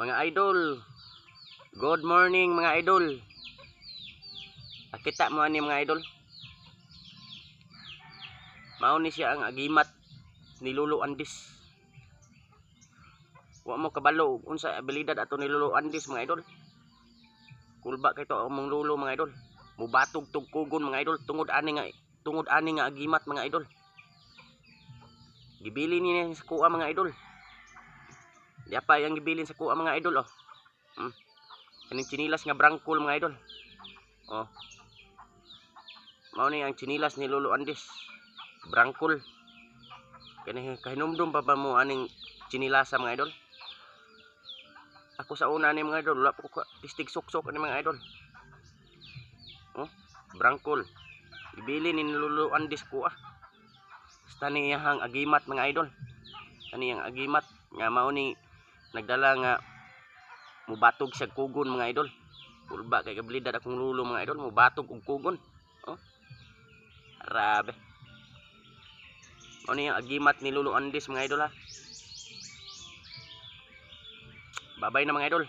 Mga idol. Good morning mga idol. Nakita mo ani mga idol. Mao ni siya ang agimat ni Lolo Andis. Wa mo kabalo unsa abilidad ato ni Lolo Andis mga idol. Kulba kay to among lolo mga idol. Mubatog tugkugon mga idol tungod ani nga tungod ani nga agimat mga idol. Gibili ni sa kuha mga idol. Di pa yang gibilin sa kuha mga idol oh. Hmm. Kaning chinilas nga brangkol mga idol. Oh. Mao ni ang chinilas ni Lolo Andis. Brangkol. Kani kahinumdum pa ba mo aning chinilasa mga idol? Ako sa una ni mga idol, wala pa ko pistig suksok ni mga idol. Oh, brangkol. Ibili ni Lolo Andis ko ah. Basta niyahang agimat mga idol. Kani ang agimat nga mao ni nagdala nga mubatog sa kugon mga idol. Kulba kay kablidad akong lulo mga idol, mubatog og kugon. Oh. Grabe. Ni ang agimat ni Lolo Andis mga idol ha. Babay na mga idol.